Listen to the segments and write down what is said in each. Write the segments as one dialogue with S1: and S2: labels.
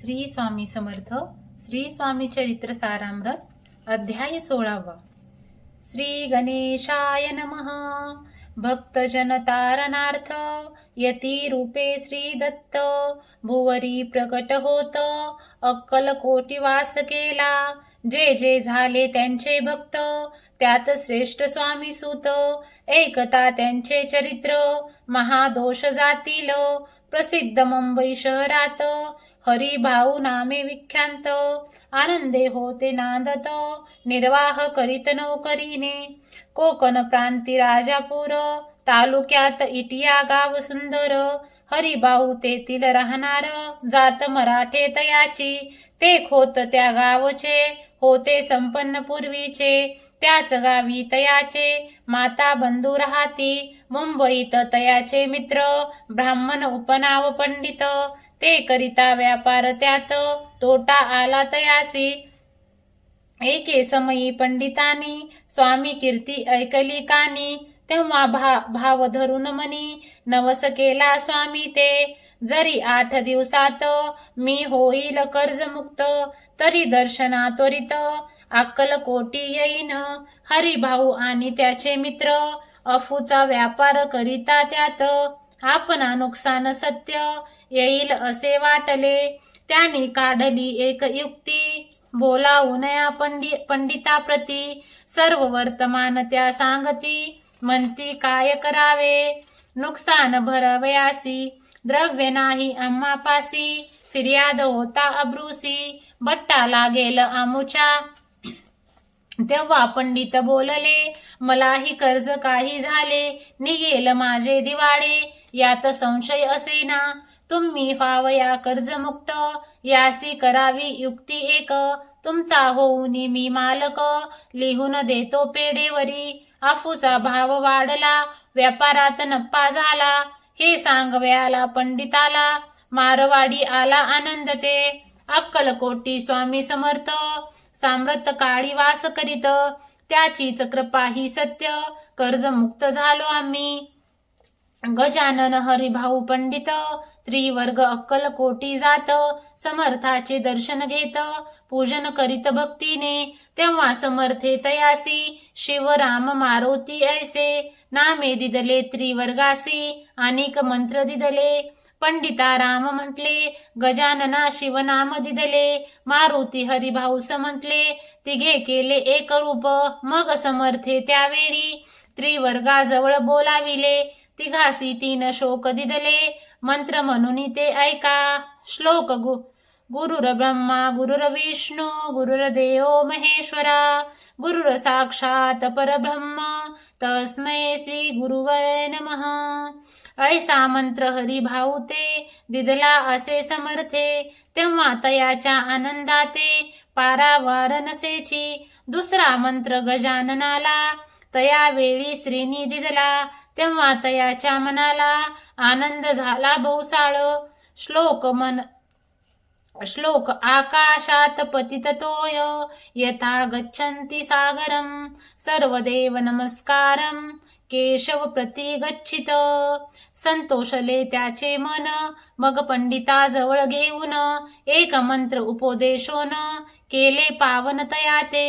S1: श्री स्वामी समर्थ श्री स्वामी चरित्र सारामृत अध्याय सोळावा. श्री गणेशाय नमः. भक्तजन तारणार्थ यती रूपे श्री दत्त भुवरी प्रकट होत अक्कल कोटी वास केला. जे जे झाले त्यांचे भक्त त्यात श्रेष्ठ स्वामी सुत. एकता त्यांचे चरित्र महादोष जातील. प्रसिद्ध मुंबई शहरात हरिभाऊ नामे विख्यात. आनंदे होते नांदत. निर्वाह करीत नौकरीने. कोकण प्रांती राजापूर. तालुक्यात इटिया गाव सुंदर. हरिभाऊ तेथील राहणार. जात मराठे तयाची ते खोत त्या गावचे. होते संपन्न पूर्वीचे. त्याच गावी तयाचे माता बंधू राहती. मुंबईत तयाचे मित्र. ब्राह्मण उपनाव पंडित. ते करिता व्यापार त्यात तोटा आला तयासी एके समयी पंडितांनी स्वामी कीर्ती ऐकली कानी. तेव्हा भा भाव धरून मनी नवस केला स्वामी ते. जरी आठ दिवसात मी होईल कर्जमुक्त तरी दर्शना त्वरित अक्कल कोटी येईन. हरिभाऊ आणि त्याचे मित्र अफूचा व्यापार करिता त्यात आपणा नुकसान सत्य येईल असे वाटले. त्यांनी काढली एक युक्ती बोलावू नया पंडि पंडिताप्रती. सर्व वर्तमान त्या सांगती म्हणती काय करावे? नुकसान भरवयासी द्रव्य नाही आम्हापासी. फिर्याद होता अब्रुसी बट्टा लागेल आमुच्या. तेव्हा पंडित बोलले मलाही कर्ज काही झाले निघेल माझे दिवाळे. यात संशय असेना. तुम्ही व्हावया कर्जमुक्त. यासी करावी युक्ती एक. तुमचा होऊन मी मालक. लिहून देतो पेढेवरी. आफूचा भाव वाढला व्यापारात नप्पा झाला. हे सांगव्याला पंडिताला मारवाडी आला आनंद ते. अक्कलकोटी स्वामी समर्थ. साम्रत काळी वास करीत. त्याचीच कृपा ही सत्य. कर्जमुक्त झालो आम्ही. गजानन हरिभाऊ पंडित. त्रिवर्ग अक्कल कोटी जात. समर्थाचे दर्शन घेत. पूजन करीत भक्तीने. तेव्हा समर्थे तयासी. शिवराम मारुती ऐसे. नामे दिदले त्रिवर्गासी. अनेक मंत्र दिदले. पंडिता राम म्हटले गजानना शिवनाम दिदले मारुती हरिभाऊस म्हटले तिघे केले एक रूप मग समर्थे त्यावेळी. त्रिवर्गाजवळ बोलाविले तिघासी तीन शोक दिदले मंत्र म्हणून ते ऐका. श्लोक गु गुरुर ब्रह्मा गुरुर विष्णू गुरुर देव महेश्वरा गुरुर साक्षात परब्रह्म तस्मै श्री गुरुवय नमः। ऐसा मंत्र हरी ते दिदला असे समर्थे तेव्हा तयाच्या आनंदाते पारावार नसेची। दुसरा मंत्र गजाननाला तया वेळी श्रीनी दिदला तेव्हा तयाच्या मनाला आनंद झाला बहुसाळ श्लोक मन श्लोक आकाशात पतिततोय यथा गच्छन्ति सागरं सर्वदेव नमस्कारं केशव प्रति गच्छित संतोषले त्याचे मन मग पंडिताजवळ घेऊन एक मंत्र उपदेशोन केले पावन तयाते।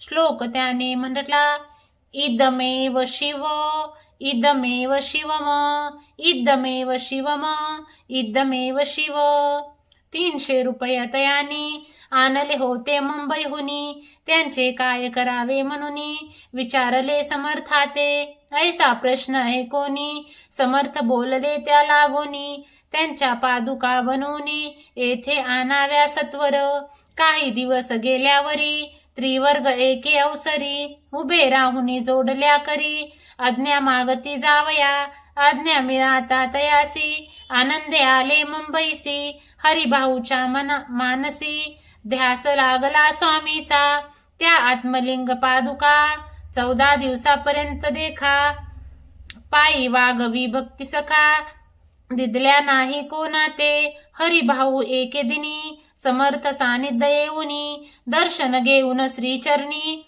S1: श्लोक त्याने म्हटला इदमेव शिव इदमेव शिवम इदमेव शिवम इदमेव शिव। तीनशे रुपये तयानी. आणले होते मुंबईहुनी. त्यांचे काय करावे म्हणून? विचारले समर्थाते. ऐसा प्रश्न आहे कोणी? समर्थ बोलले त्या लागोनी. त्यांच्या पादुका बनवून येथे आणाव्या सत्वर. काही दिवस गेल्यावरी त्रिवर्ग एके अवसरी उभे राहुनी जोडल्या करी. आज्ञा मागती जावया. आज्ञा मिळाता तयासी. आनंदे आले मुंबईसी. हरिभाऊच्या मना मानसी ध्यास लागला स्वामीचा. त्या आत्मलिंग पादुका चौदा दिवसापर्यंत देखा. पायी वाघवी भक्ती सखा. दिदल्या नाही कोणा ते हरिभाऊ एके दिनी समर्थ सानिध्य येऊनी. दर्शन घेऊन श्रीचरणी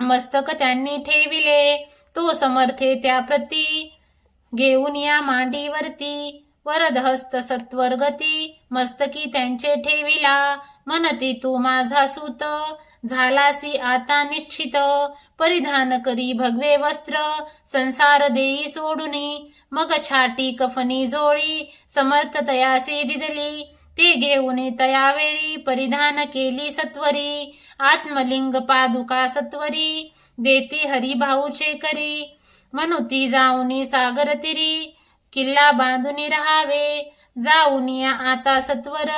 S1: मस्तक त्यांनी ठेविले. तो समर्थे त्या प्रती घेऊन या मांडीवरती. वरदहस्त सत्वरगती मस्तकी त्यांचे ठेविला. म्हणती तू माझा सुत. झालासी आता निश्चित. परिधान करी भगवे वस्त्र. संसार देई सोडुनी. मग छाटी कफनी झोळी समर्थ तयासी दिदली. ते घेऊन तयावेळी परिधान केली सत्वरी. आत्मलिंग पादुका सत्वरी. देती हरिभाऊचे करी. मनुती जाऊनी सागर तिरी. किल्ला बांधून राहावे. जाऊनिया आता सत्वर.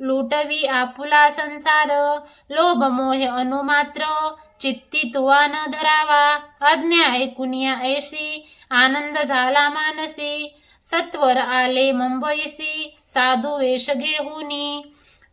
S1: लुटवी आपुला संसार. लोभ मोह अनुमात्र. चित्ती तुवा न धरावा आज्ञा ऐकुनिया ऐशी. आनंद झाला मानसी. सत्वर आले मुंबईसी साधू वेश घेऊनी.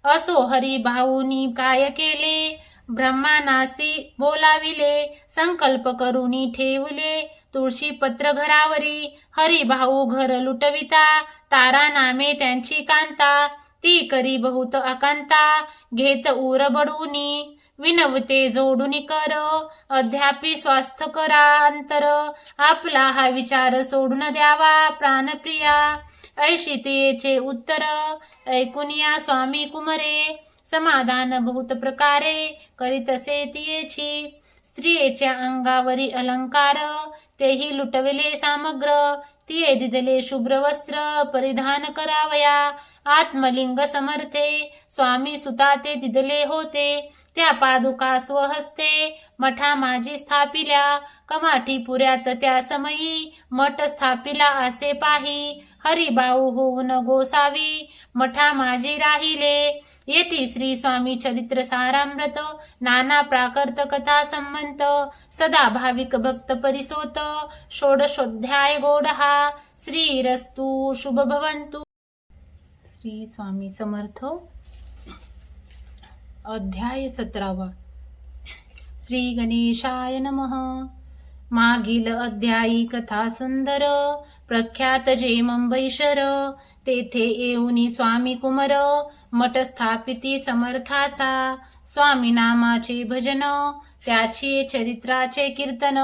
S1: असो हरी भाऊनी काय केले? ब्रह्मानासी बोलाविले. संकल्प करुनी ठेवले. तुळशी पत्र घरावरी हरी भाऊ घर लुटविता तारा नामे त्यांची कांता ती करी बहुत अकांता घेत उर बडूनी विनवते जोडून कर अध्यापी स्वास्थ करा अंतर आपला हा विचार सोडून द्यावा प्राणप्रिया. ऐशितेचे उत्तर ऐकुनिया स्वामी कुमरे समाधान बहुत प्रकारे करीतसे तियेची स्त्रियेच्या अंगावरी अलंकार तेही लुटविले सामग्र तिये दिदले शुभ्र वस्त्र परिधान करावया आत्मलिंग समर्थे स्वामी सुता ते दिदले होते त्या पादुका स्वहस्ते मठा माझी स्थापिल्या कमाठी पुऱ्यात त्या समयी मठ स्थापिला असे पाही हरिभाऊ होऊन गोसावी मठा माझे राहिले. येती श्री स्वामी चरित्र सारामृत नाना प्राकृत कथा संमंत सदा भाविक भक्त परिसोत षोडशोध्याय गोडहा श्रीरस्तु शुभ भवंतु श्री स्वामी समर्थ अध्याय सतरावा. श्री गणेशाय नमः. मागील अध्यायी कथा सुंदर प्रख्यात जे मुंबईशर तेथे येऊनी स्वामी कुमर मठ स्थापिती समर्थाचा स्वामी नामाचे भजन त्याची चरित्राचे कीर्तन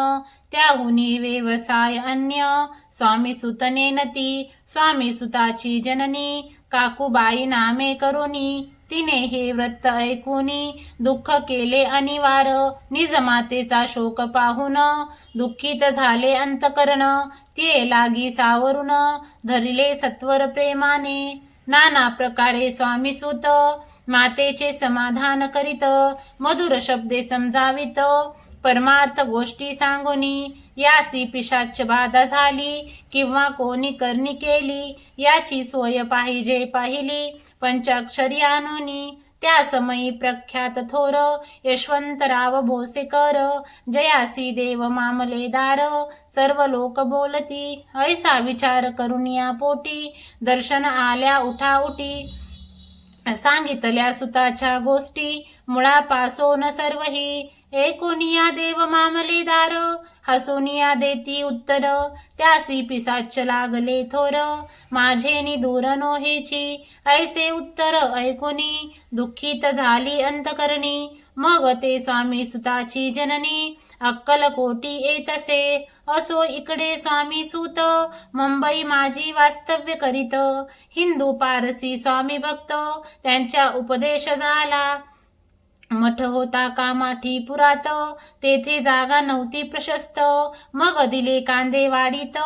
S1: त्याहुनी व्यवसाय अन्य स्वामी सुतने नती स्वामी सुताची जननी काकूबाई नामे करुनी तिने हे व्रत ऐकूनी दुःख केले अनिवार निजमातेचा शोक पाहून दुःखित झाले अंतकरण. ते लागी सावरून धरिले सत्वर प्रेमाने. नाना प्रकारे स्वामी सुत मातेचे समाधान करीत मधुर शब्दे समजावित. परमार्थ गोष्टी सांगोनी यासी पिशाच बाधा झाली किंवा कोणी करणी केली याची सोय पाहिजे पाहिली. पंचाक्षरी आणुनी त्या समयी प्रख्यात थोर यशवंतराव भोसेकर जयासी देव मामलेदार सर्व लोक बोलती ऐसा विचार करून या पोटी दर्शन आल्या उठाउटी. सांगितल्या सुताच्या गोष्टी मुळापासोन सर्वही एकोनिया देव मामलेदार हसोनिया देती उत्तर त्यासी पिसाच लागले थोर. माझे दूर नोहेची ऐसे उत्तर ऐकुनी दुःखित झाली अंतकरणी. मग ते स्वामी सुताची जननी अक्कल कोटी येतसे. असो इकडे स्वामी सुत मुंबई माझी वास्तव्य करीत. हिंदू पारसी स्वामी भक्त त्यांच्या उपदेश झाला. मठ होता कामाठी पुरात. तेथे जागा नव्हती प्रशस्त. मग दिले कांदे वाडीत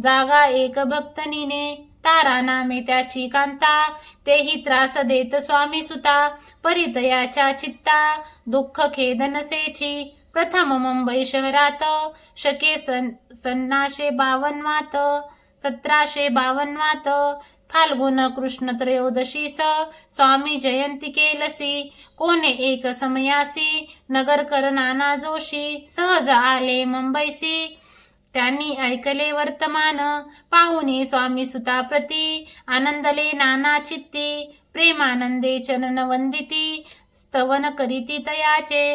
S1: जागा एक भक्तनीने. तारा नामे त्याची कांता. तेही त्रास देत स्वामी सुता. परितयाच्या चित्ता. दुःख खेद नसेची. प्रथम मुंबई शहरात. शके सन सन्नाशे बावन्नात सतराशे बावन्नात फाल्गुन कृष्ण त्रयोदशीस स्वामी जयंती केलसी कोणे एक समयासी नगरकर नाना जोशी सहज आले मुंबईसी. त्यांनी ऐकले वर्तमान पाहुणे स्वामी सुताप्रती आनंदले नाना चित्ती प्रेमानंदे चरण वंदिती स्तवन करीती तयाचे.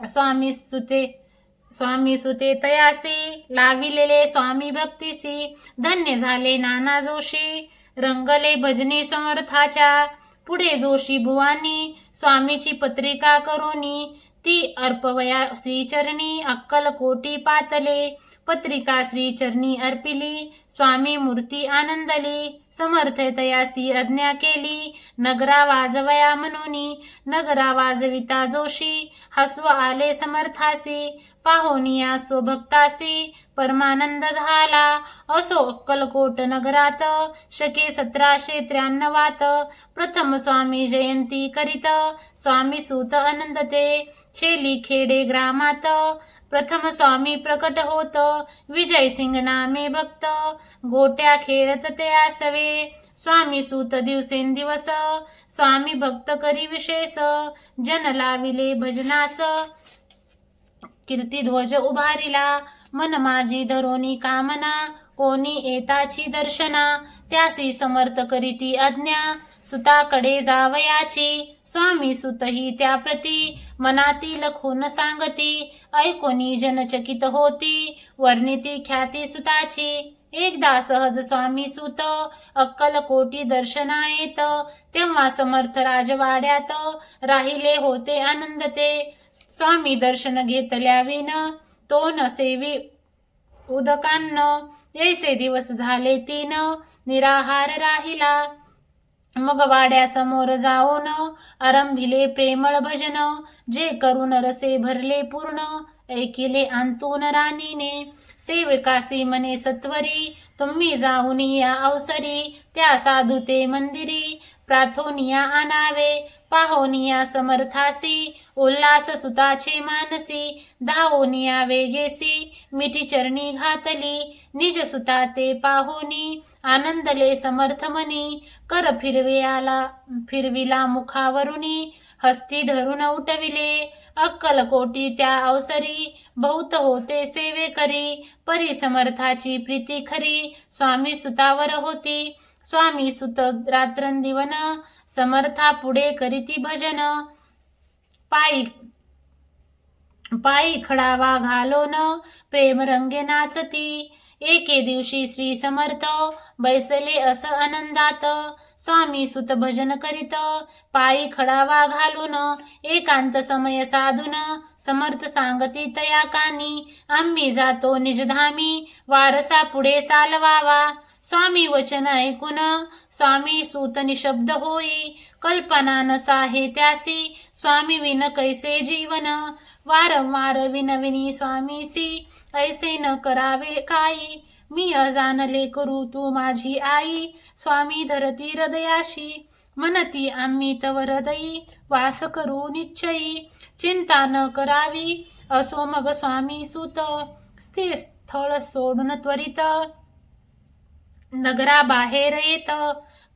S1: स्वामी सुते स्वामी सुते तयासी लाविलेले स्वामी भक्तीसी धन्य झाले नाना जोशी. रंगले भजनी समर्थाच्या. पुढे जोशी बुवानी स्वामीची पत्रिका करोनी. ती अर्पवया श्रीचरणी अक्कल कोटी पातले. पत्रिका श्रीचरणी अर्पिली. स्वामी मूर्ती आनंदली समर्थ तयासी आज्ञा केली. नगरा वाजवया म्हणूनी नगरा वाजविता जोशी. हसव आले समर्थासी पाहोनिया स्वभक्तासी. परमानंद झाला असो अक्कलकोट नगरात. शके सतराशे त्र्याण्णवात प्रथम स्वामी जयंती करीत. स्वामी सूत आनंदते छेली खेडे ग्रामात. प्रथम स्वामी प्रकट होत. विजय सिंग नामे भक्त. गोट्या खेळत ते आसवे. स्वामी सूत दिवसेंदिवस. स्वामी भक्त करी विशेष. जन लाविले भजनास. कीर्तिध्वज उभारिला. मन माझी धरोनी कामना कोणी येताची दर्शना त्यासी समर्थ करीती आज्ञा. सुताकडे जावयाची स्वामी सुतही त्याप्रती. मनातील खून सांगती ऐकोनी जनचकित होती. वर्णिती ख्याती सुताची एकदा सहज स्वामी सुत. अक्कल कोटी दर्शना येत तेव्हा समर्थ राजवाड्यात. राहिले होते आनंद ते. स्वामी दर्शन घेतल्या विन तो न सेवी उदकान्न दिवस झाले तीन निराहार राहिला. मग वाड्यासमोर जाऊन आरंभिले प्रेमळ भजन. जे करून रसे भरले पूर्ण ऐकिले अंतून राणीने. सेवकासी मने सत्वरी तुम्ही जाऊन या अवसरी. त्या साधुते मंदिरी प्रार्थोनिया आणावे. पाहोनिया समर्थासी उल्हास सुताचे मानसी धावोनिया वेगेसी मिठी चरणी घातली निज सुता ते पाहोनी आनंदले समर्थमनी कर फिरवियाला फिरविला मुखावरुनी हस्ती धरून उठविले अक्कलकोटी त्या अवसरी बहुत होते सेवे करी परी समर्थाची प्रीती खरी स्वामी सुतावर होती स्वामी सुत रात्रंदिवन समर्था पुढे करीती भजन. पायी पायी खडावा घालोन प्रेम रंगे नाचती. एके दिवशी श्री समर्थ बैसले अस आनंदात. स्वामी सुत भजन करीत पायी खडावा घालून एकांत समय साधून. समर्थ सांगती तया कानी आम्ही जातो निजधामी वारसा पुढे चालवावा. स्वामी वचन ऐकून स्वामी सूत निशब्द होई कल्पना नसाहे त्यासी स्वामी विन कैसे जीवन? वारंवार विनविनी स्वामीसी ऐसे न करावे काही मी अजानले करू तू माझी आई स्वामी धरती हृदयाशी मनती आम्ही तव हृदयी वास करू निश्चयी चिंता न करावी असो मग स्वामी सुत स्थिर स्थळ सोडून त्वरित नगराबाहेर येत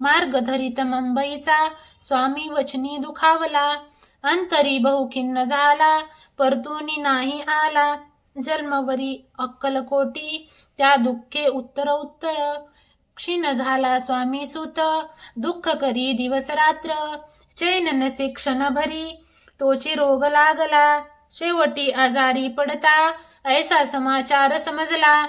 S1: मार्ग धरित मुंबईचा स्वामी वचनी दुखावला. अंतरी बहुखिन्न झाला. परतुनी नाही आला. जन्मवरी अक्कलकोटी. त्या दुःखे उत्तर उत्तर. क्षीण झाला स्वामी सुत. दुःख करी दिवस रात्र. चैन नसे क्षणभरी तोची रोग लागला. शेवटी आजारी पडता. ऐसा समाचार समजला.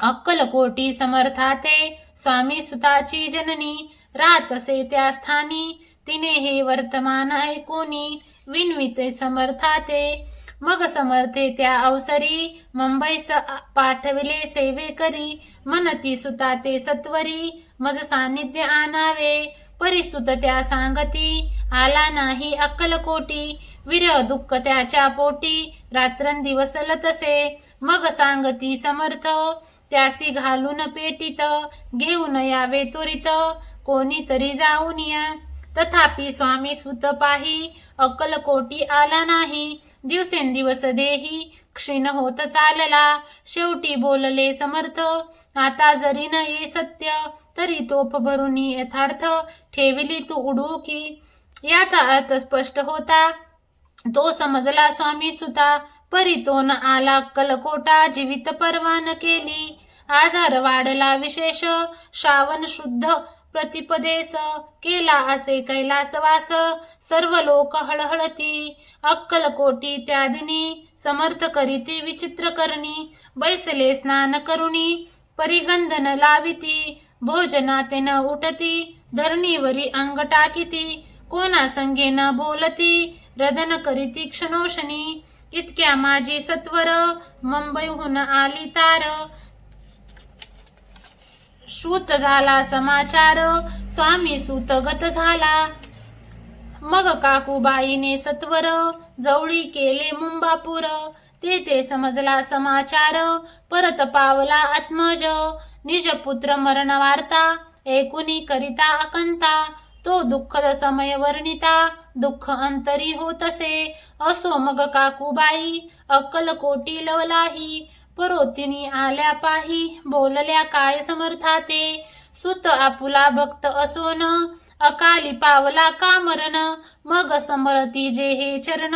S1: अक्कलकोटी समर्थाते. स्वामी सुताची जननी रातसे त्या स्थानी. तिने हे वर्तमान ऐकोनी विनविते समर्थाते. मग समर्थे त्या अवसरी. मुंबईस पाठविले सेवे करी. मनती सुताते सत्वरी. मज सानिध्य आणावे. परिसुत त्या सांगती. आला नाही अक्कलकोटी विर दुःख त्याच्या पोटी. रात्रंदिवस लतसे. मग सांगती समर्थ त्यासी घालून पेटीत घेऊन यावे त्वरित कोणीतरी जाऊन या. तथापि स्वामी सुत पाही अक्कलकोटी आला नाही. दिवसेंदिवस देही क्षीण होत चालला. शेवटी बोलले समर्थ आता जरी न ये सत्य तरी तोप भरून यथार्थ ठेविली तू उडूकी. याचा अर्थ स्पष्ट होता. तो समजला स्वामी सुता. परितोन आला कलकोटा जीवित परवान केली. आजार वाढला विशेष. श्रावण शुद्ध प्रतिपदेस. केला असे कैलासवास सर्व लोक हळहळती. अक्कलकोटी त्या दिनी. समर्थ करीती विचित्र करणी. बैसले स्नान करुणी. परिगंधन लाविती. भोजनाते न उठती. धरणीवरी अंग टाकीती. कोणा संगे न बोलती. रदन करीती क्षणोशनी इतक्या माझी सत्वर मुंबईहून आली तार. श्रुत झाला समाचार स्वामी सुतगत झाला. मग काकूबाईने सत्वर जवळी केले मुंबापूर. तेथे समजला समाचार परत पावला आत्मज. निज पुत्र मरण वार्ता ऐकुनी करिता अकंता. तो दुःखद समय वर्णिता दुःख अंतरी होतसे असो. मग काकूबाई अक्कल कोटी लवलाही परोतिनी आल्या पाही बोलल्या काय समर्थाते? सुत आपुला भक्त असोन अकाली पावला का मरण? मग समरती जे हे चरण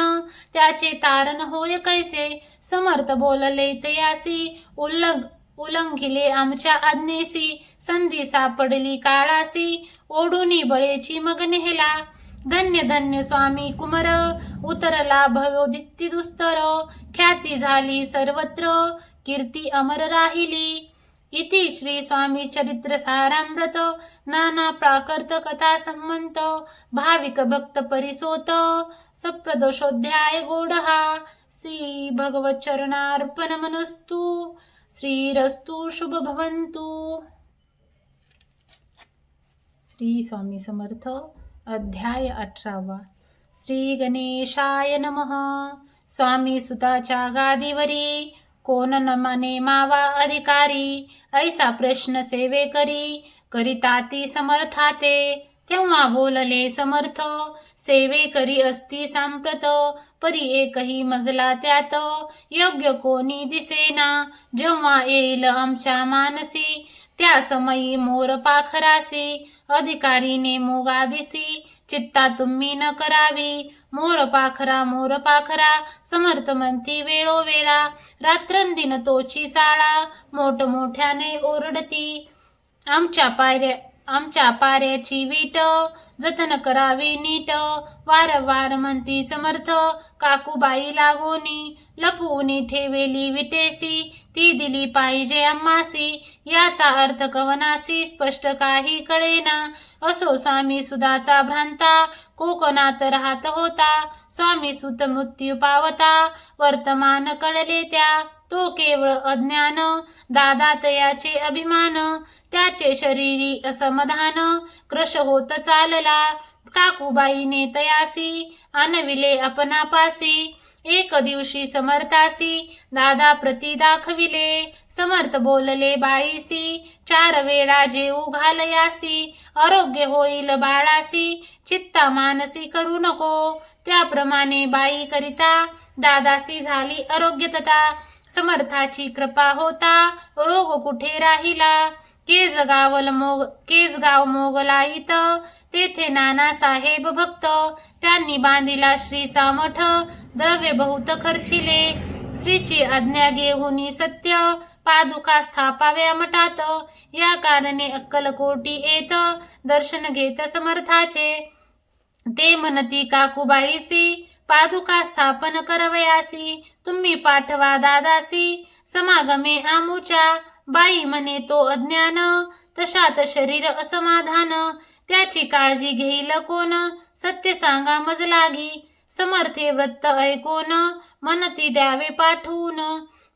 S1: त्याचे तारण होय कैसे? समर्थ बोलले तयासी उल्लग उलंघिले आमच्या आज्ञेसी. संधी सापडली काळासी. ओढुनी बळेची मग नेहला. धन्य धन्य स्वामी कुमर. उतरला भयोदित्ती दुस्तर. ख्याती झाली सर्वत्र. कीर्ती अमर राहिली. इति श्री स्वामी चरित्र सारामृत. नाना प्राकृत कथा संमंत. भाविक भक्त परिसोत. सप्रदोषोध्याय गोडहा. श्री भगवत चरणार्पण मनस्तु. श्रीरस्तु शुभ भवन्तु श्री स्वामी समर्थ अध्याय अठरावा। श्री गणेशाय नमः। स्वामी सुताच्या गादीवरी कोण नमने मावा अधिकारी ऐसा प्रश्न सेवे करी करिताती समर्थाते। तेव्हा बोलले समर्थ सेवे करी असती सांप्रत परी एकही मजला त्यात. योग्य कोणी दिसेना जेव्हा येईल आमच्या मानसी. त्या समयी मोर पाखरासी अधिकारीने मोगा दिसी. चित्ता तुम्ही न करावी. मोर पाखरा मोर पाखरा समर्थ म्हणती वेळोवेळा रात्रंदिन तोची चाळा मोठमोठ्याने ओरडती. आमच्या पायऱ्या आमच्या पाऱ्याची वीट जतन करावी नीट. वारंवार म्हणती समर्थ काकूबाई लागोनी लपवूनी ठेवेली विटेसी. ती दिली पाहिजे अम्मासी याचा अर्थ कवनासी स्पष्ट काही कळेना. असो स्वामी सुदाचा भ्रांता कोकणात राहत होता. स्वामी सुत मृत्यू पावता वर्तमान कळले त्या. तो केवळ अज्ञान दादा तयाचे अभिमान त्याचे शरीरी असमाधान. क्रश होत चालला काकूबाईने तयासी आणविले अपनापासी एक दिवशी समर्थासी दादा प्रती दाखविले समर्थ बोलले बाईसी. चार वेळा जेऊ घालयासी आरोग्य होईल बाळासी. चित्ता मानसी करू नको. त्याप्रमाणे बाई करिता दादासी झाली आरोग्यतता. समर्थाची कृपा होता. रोग कुठे राहिला? केज गावल मोग केज गाव मोगलाईत तेथे नाना साहेब भक्त. त्यांनी बांधिला श्रीचा मठ. द्रव्य बहुत खर्चिले. श्रीची आज्ञा घेऊन सत्य. पादुका स्थापाव्या मठात. या कारणे अक्कलकोटी येत. दर्शन घेत समर्थाचे. ते म्हणती काकूबाईसी पादुका स्थापन करवयासी तुम्ही पाठवा दादासी समागमे आमुच्या बाई म्हणे तो अज्ञान तशात शरीर असमाधान त्याची काळजी घेईल कोण सत्य सांगा मज लागी समर्थे व्रत ऐकोन मनती द्यावे पाठवून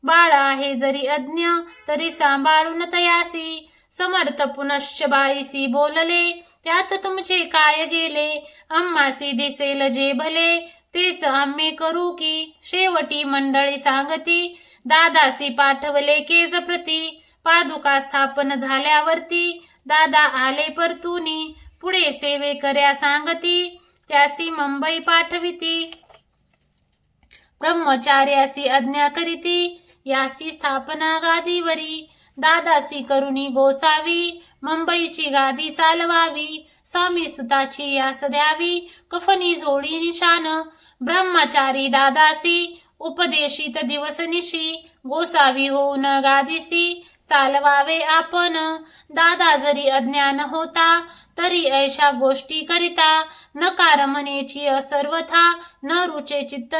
S1: बाळ आहे जरी अज्ञ तरी सांभाळून तयासी समर्थ पुनश्च बाईसी बोलले त्यात तुमचे काय गेले अम्मासी दिसेल जे भले तेच आम्ही करू की? शेवटी मंडळी सांगती दादासी पाठवले केज प्रती पादुका स्थापन झाल्यावरती दादा आले परतुनी पुढे सेवे कर्या सांगती त्यासी मुंबई पाठविती. ब्रह्मचार्यासी आज्ञा करीती यासी स्थापना गादीवरी दादासी करुणी गोसावी मुंबईची गादी चालवावी स्वामी सुताची यास द्यावी कफनी झोडी निशान ब्रह्मचारी दादासी उपदेशित दिवस निशी गोसावी होऊन गादिसी चालवावे आपण. दादा जरी अज्ञान होता तरी ऐशा गोष्टी करिता न कारमनेची असर्वथा न रुचे चित्त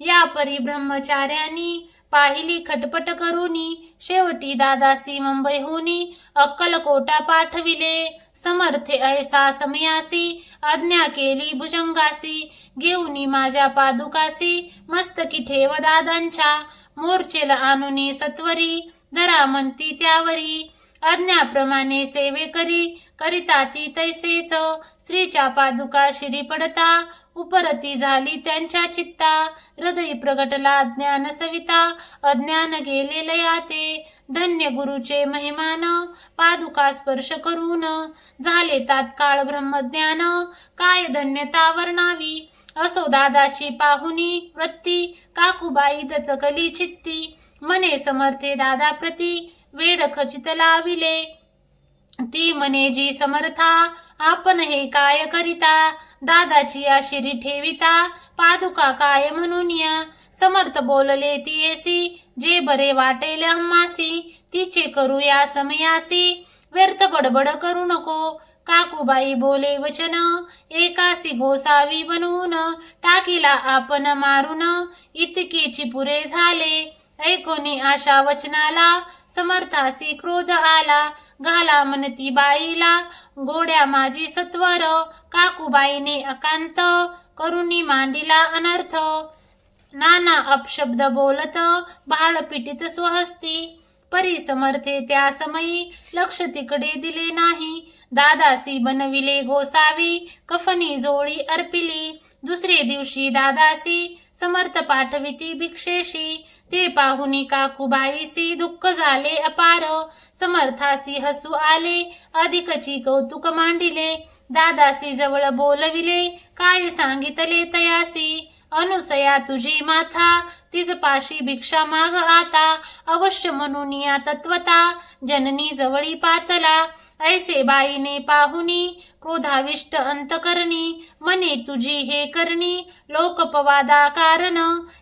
S1: या परी ब्रह्मचार्यांनी पाहिली खटपट करूनी. शेवटी दादासी मुंबईहुनी अक्कलकोटा पाठविले. समर्थे ऐसा समयासी. आज्ञा केली भुजंगासी. घेऊनी माझ्या पादुकासी. मस्तकी ठेव दादांच्या. मोर्चेला आणूनी सत्वरी. धरा म्हणती त्यावरी. आज्ञाप्रमाणे सेवे करी. करिता ती तैसेच. स्त्रीच्या पादुका शिरी पडता उपरती झाली त्यांच्या चित्ता. हृदय प्रगटला ज्ञान सविता. अज्ञान गेले लयाते धन्य गुरुचे महिमान. पादुका स्पर्श करून. झाले तात्काळ ब्रह्मज्ञान. काय धन्यता वर्णावी? असो दादाची पाहुनी वृत्ती. काकुबाई दचकली चित्ती. मने समर्थे दादा प्रती. वेड खचित लाविले. ती म्हणे जी समर्था. आपण हे काय करिता? दादाची आशिरी ठेविता पादुका काय म्हणून या? समर्थ बोलले ती येसी जे बरे वाटेल अम्मासी तिचे करूया समयासी. व्यर्थ बडबड करू नको. काकूबाई बोले वचन एकासी गोसावी बनवून टाकीला आपण मारून इतकेची पुरे झाले. ऐकोनी आशा वचनाला समर्थासी क्रोध आला. घाला म्हणती बाईला. गोड्या माझी सत्वर काकूबाईने अकांत करुणी मांडीला अनर्थ. नाना अपशब्द बोलत बाळ पिटीत स्वहस्ती. परी समर्थे त्या समयी लक्ष तिकडे दिले नाही. दादासी बनविले गोसावी कफनी जोळी अर्पिली. दुसरे दिवशी दादासी समर्थ पाठविती भिक्षेशी. ते पाहुनी काकूबाईसी दुःख झाले अपार. समर्थासी हसू आले. अधिकची कौतुक मांडिले. दादासी जवळ बोलविले. काय सांगितले तयासी? अनुसया तुझी माथा. तिज पाशी भिक्षा माग आता. अवश्य म्हणून या तत्वता. जननी जवळी पातला. ऐसे बाईने पाहुनी क्रोधाविष्ट अंतकरणी मने तुझी हे करणी. लोकपवादा कारण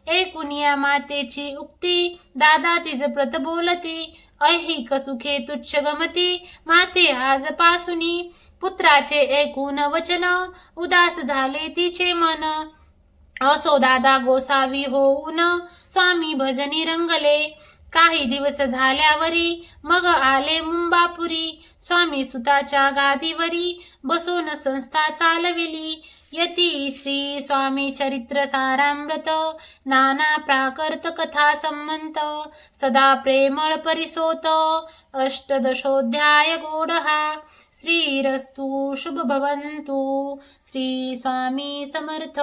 S1: एकुनिया मातेची उक्ती. दादा तिज प्रत बोलती ऐहिक सुखे तुच्छ गमती. माते आज पासुनी पुत्राचे ऐकून वचन. उदास झाले तिचे मन. असो दादा गोसावी होऊन स्वामी भजनी रंगले. काही दिवस झाल्यावरी मग आले मुंबापुरी. स्वामी सुताच्या गादीवरी बसून संस्था चालविली. यती श्री स्वामी चरित्र सारामृत. नाना प्राकर्त कथा संमंत. सदा प्रेमळ परिसोत. अष्टदशोध्याय गोडहा श्रीरस्तु शुभ भवन्तु. श्री स्वामी समर्थ.